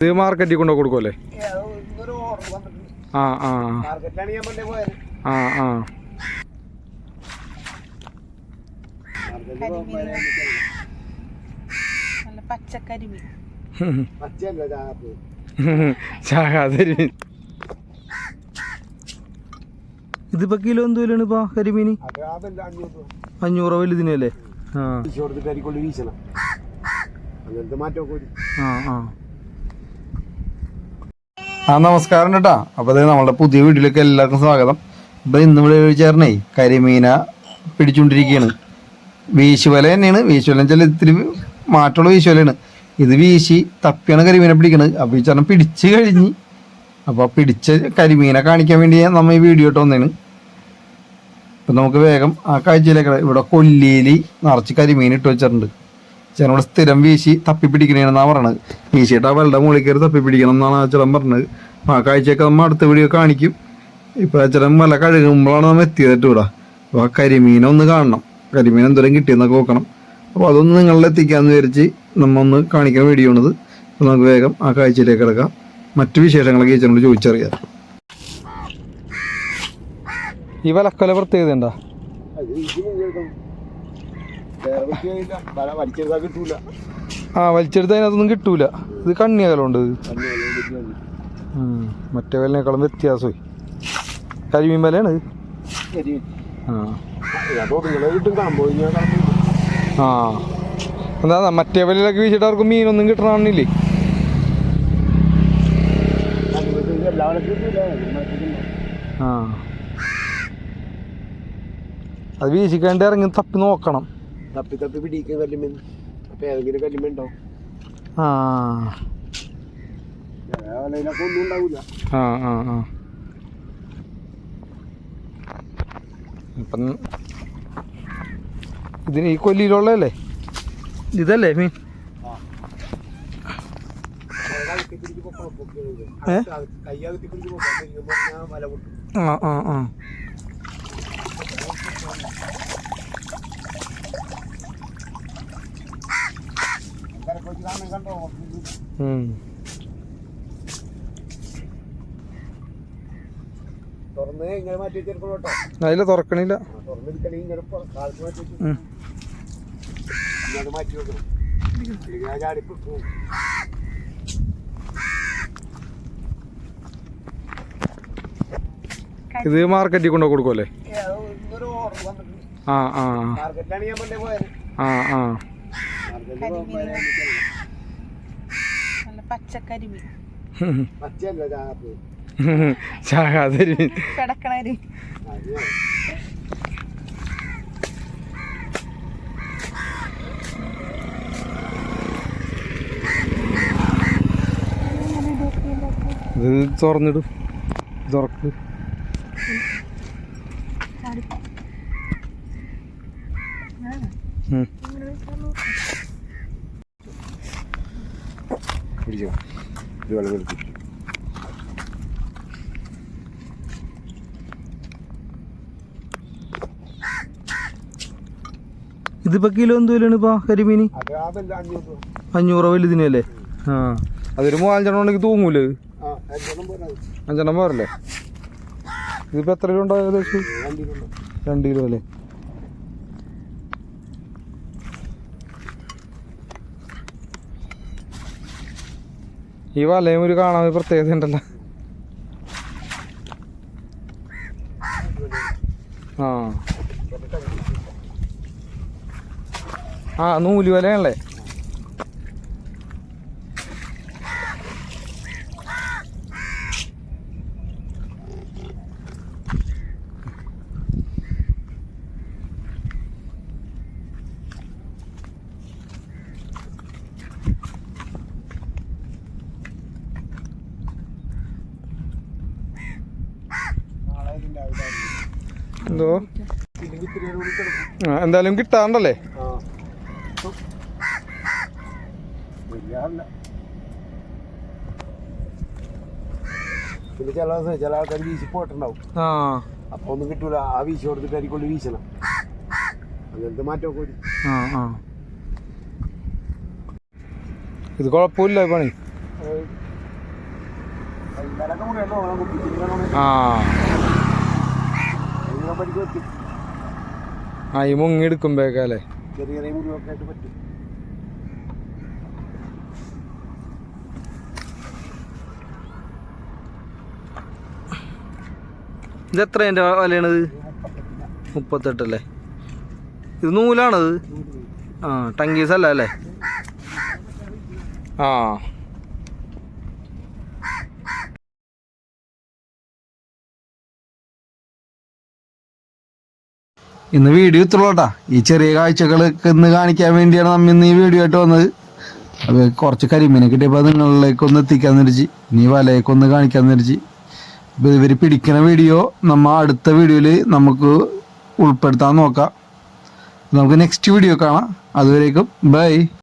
ഇത് മാർക്കറ്റിൽ കൊണ്ടു കൊടുക്കുമല്ലേ ആ ആ ആ. ആ ഇതിപ്പോ കിലോ എന്ത് വിലയാണ് ഇപ്പൊ കരിമീന്? അഞ്ഞൂറ് രൂപ ഇതിനല്ലേ വലുതിനല്ലേ? ആ. വരും ആ ആ. ആ നമസ്കാരം കേട്ടാ അപ്പൊ അതെ നമ്മളുടെ പുതിയ വീട്ടിലേക്ക് എല്ലാവർക്കും സ്വാഗതം. ഇപ്പൊ ഇന്ന് ഇവിടെ ചേർന്നേ കരിമീന പിടിച്ചുകൊണ്ടിരിക്കുകയാണ് വീശുവല തന്നെയാണ്. വീശുവല വെച്ചാൽ ഇത്തിരി മാറ്റമുള്ള വീശുവലയാണ്. ഇത് വീശി തപ്പിയാണ് കരിമീനെ പിടിക്കണത് അപ്പൊ ഈ ചേട്ടൻ പിടിച്ച് കഴിഞ്ഞ് അപ്പൊ പിടിച്ച കരിമീനെ കാണിക്കാൻ വേണ്ടി നമ്മ ഈ വീഡിയോ ഇട്ട് വന്നേണ്. ഇപ്പൊ നമുക്ക് വേഗം ആ കാഴ്ചയിലേക്ക് ഇവിടെ കൊല്ലിയിൽ നിറച്ച് കരിമീൻ ഇട്ട് വെച്ചിട്ടുണ്ട്. ചേട്ടനോട് സ്ഥിരം വീശി തപ്പി പിടിക്കണേന്നാ പറയണത്. വീശിയിട്ട് ആ വെള്ളം മുകളിൽ കയറി തപ്പി പിടിക്കണം എന്നാണ് ആ ചേട്ടൻ പറഞ്ഞത് ആ കാഴ്ചയൊക്കെ നമ്മൾ അടുത്ത വീഡിയോ കാണിക്കും. ഇപ്പൊ ആ ചേട്ടൻ വല കഴുകുമ്പോഴാണ് നമ്മൾ എത്തിയതായിട്ട് ഇവിടെ. അപ്പൊ ആ കരിമീനെ ഒന്ന് കാണണം. കരിമീൻ എന്തോരം കിട്ടിയെന്നൊക്കെ നോക്കണം. അപ്പോൾ അതൊന്ന് നിങ്ങളിൽ എത്തിക്കാന്ന് വിചാരിച്ച് നമ്മ ഒന്ന് കാണിക്കുന്ന വീഡിയോ ആണിത്. അപ്പോൾ നമുക്ക് വേഗം ആ കാഴ്ചയിലേക്ക് കിടക്കാം. മറ്റു വിശേഷങ്ങളൊക്കെ അച്ഛനോട് ചോദിച്ചറിയാം. ഈ വലക്കൊല പ്രത്യേകത ഉണ്ടാ അത് വീശി മുങ്ങിയെടുക്കണം വേറെ പറ്റിയില്ല വല വലിച്ചെടുത്താൽ കിട്ടൂല ആ വലിച്ചെടുത്ത് അതിനകത്തൊന്നും കിട്ടൂല. ഇത് കണ്ണിയകലുണ്ട്. മറ്റേ വലിനേക്കാളും വ്യത്യാസമായി. കരിമീൻ വലയാണ് ആ. എന്താ മറ്റേ വലയിലൊക്കെ വീശിട്ട് അവർക്ക് മീനൊന്നും കിട്ടണമെന്നില്ലേ ആ. അത് വീശിക്കാണ്ട് ഇറങ്ങി തപ്പി നോക്കണം. തപ്പി തപ്പി പിടിക്കുക കല്ലുമീൻ അപ്പൊ ഏതെങ്കിലും കല്ലുമീൻ ഉണ്ടാവും ആ. വലയിലൊക്കെ ഒന്നും ഉണ്ടാവില്ല ആ ആ ആ. ഇപ്പം ഇതിന് ഈ കൊല്ലിയിലുള്ളതല്ലേ? ഇതല്ലേ മീൻ? ആ ആ ആ കരക്കൊച്ച് കാണാൻ കണ്ടോ ഉം. തുറന്ന് ഇങ്ങനെ മാറ്റി വെച്ചെടുക്കണം കേട്ടോ അതില തുറക്കണില്ല തുറന്നിരിക്കണേ ഇങ്ങനെ ഇപ്പൊ കാലത്ത് മാറ്റി വെച്ചു ഉം. ഇങ്ങനെ മാറ്റി വെക്കണം ഇല്ലെങ്കിൽ ആ ചാടിപ്പ് തുറക്കണില്ല. ഇത് മാർക്കറ്റിൽ കൊണ്ടു കൊടുക്കുമല്ലേ ആ ആ. ആ ആ. പച്ചക്കരിമീൻ. പച്ചയല്ല ചാപ്പ് ചാകാതിരി കിടക്കണര്. ഇത് തുറന്നിടും. തുറക്ക്. ഉം. പിടിച്ചോ ഇത് വെള്ളം എടുത്തു ഇതിപ്പോ കിലോ എന്തോലാണ് ഇപ്പൊ കരിമീന്? അഞ്ഞൂറ്. വലുതിനല്ലേ ആ. അതൊരു മൂവാഞ്ചെണ്ണം ഉണ്ടെങ്കിൽ തൂങ്ങൂലേ? അഞ്ചെണ്ണം പോരല്ലേ? ഇതിപ്പോ എത്ര കിലോ ഉണ്ടാവും ഏകദേശം? രണ്ട് കിലോ അല്ലേ? ഈ വലയും ഒരു കാണാൻ ഒരു പ്രത്യേകത ഉണ്ടല്ലോ. ആ. ആ നൂൽ വലയാണല്ലേ? എന്തോ? എന്തായാലും കിട്ടാണ്ടല്ലേ? പിന്നെ ചില ദിവസം ചില ആൾക്കാർ വീശി പോയിട്ടുണ്ടാവും അപ്പൊ ഒന്നും കിട്ടൂല. ആ വീശി കൊടുത്തിട്ട് അരിക്കൊണ്ട് വീശണം. അങ്ങനത്തെ മാറ്റമൊക്കെ വരും. ഇത് കുഴപ്പമില്ല പണി. ആ. പരിക്ക് പറ്റും ആ ഈ മുങ്ങി എടുക്കുമ്പോഴേക്കല്ലേ ചെറിയ ചെറിയ മുറിവൊക്കെ ആയിട്ട് പറ്റും. ഇത് എത്ര എന്റെ വിലയാണിത്? മുപ്പത്തെട്ടല്ലേ ഇത് നൂലാണത്? ആ ടങ്കീസ് അല്ല അല്ലേ? ആ. ഇന്ന് വീഡിയോ ഇത്രയുള്ളൂട്ടാ. ഈ ചെറിയ കാഴ്ചകളൊക്കെ ഇന്ന് കാണിക്കാൻ വേണ്ടിയാണ് നമ്മ ഇന്ന് ഈ വീഡിയോ ആയിട്ട് വന്നത്. അപ്പോൾ കുറച്ച് കരിമീനെ കിട്ടിയപ്പോൾ നിങ്ങളിലേക്ക് ഒന്ന് എത്തിക്കാൻ നിരിച്ച് ഇനി വലയൊക്കെ ഒന്ന് കാണിക്കാൻ വിരിച്ച് ഇപ്പോൾ ഇവർ പിടിക്കുന്ന വീഡിയോ നമ്മൾ അടുത്ത വീഡിയോയിൽ നമുക്ക് ഉൾപ്പെടുത്താൻ നോക്കാം. നമുക്ക് നെക്സ്റ്റ് വീഡിയോ കാണാം. അതുവരേക്കും ബൈ